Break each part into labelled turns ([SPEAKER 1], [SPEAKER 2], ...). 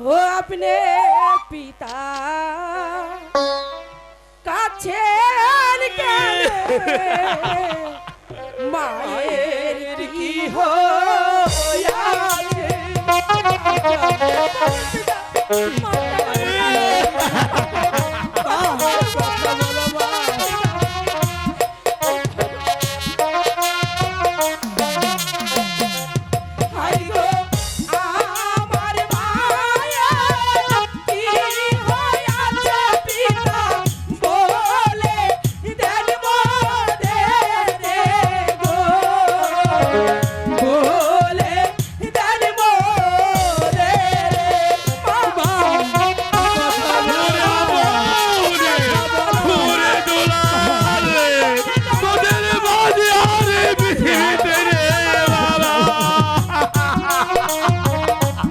[SPEAKER 1] हो अपने पिता का छेन के मायर की हो यार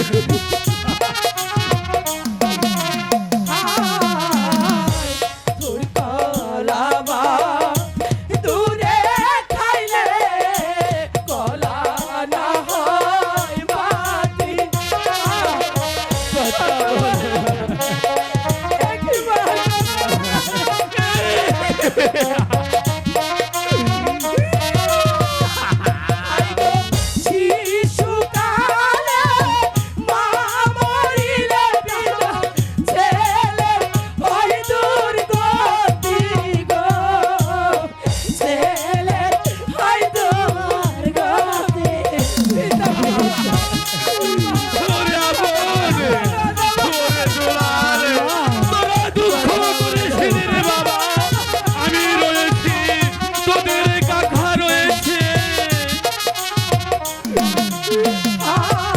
[SPEAKER 2] Ha ha ha ha!
[SPEAKER 1] Ah.